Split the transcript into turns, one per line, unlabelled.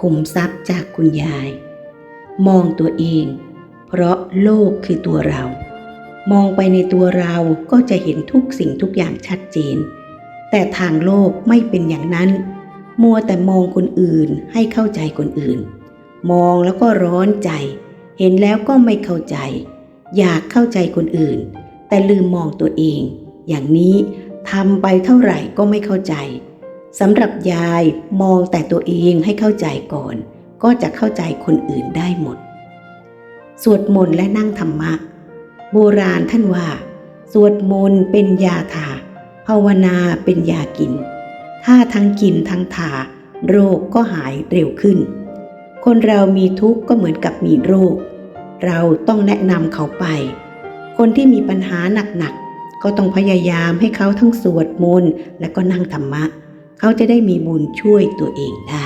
ขุมทรัพย์จากคุณยาย มองตัวเอง เพราะโลกคือตัวเรา มองไปในตัวเราก็จะเห็นทุกสิ่งทุกอย่างชัดเจน แต่ทางโลกไม่เป็นอย่างนั้น มัวแต่มองคนอื่นให้เข้าใจคนอื่น มองแล้วก็ร้อนใจ เห็นแล้วก็ไม่เข้าใจ อยากเข้าใจคนอื่น แต่ลืมมองตัวเอง อย่างนี้ทำไปเท่าไหร่ก็ไม่เข้าใจ สำหรับยายมองแต่ตัวเองให้เข้าใจก่อน ก็จะเข้าใจคนอื่นได้หมด สวดมนต์และนั่งธรรมะ โบราณท่านว่า สวดมนต์เป็นยาทาภาวนาเป็นยากิน ถ้าทั้งกินทั้งทาโรคก็หายเร็วขึ้น คนเรามีทุกข์ก็เหมือนกับมีโรค เราต้องแนะนำเขาไป คนที่มีปัญหาหนักๆก็ต้องพยายามให้เขาทั้งสวดมนต์และก็นั่งธรรมะ เขาจะได้มีบุญช่วยตัวเองได้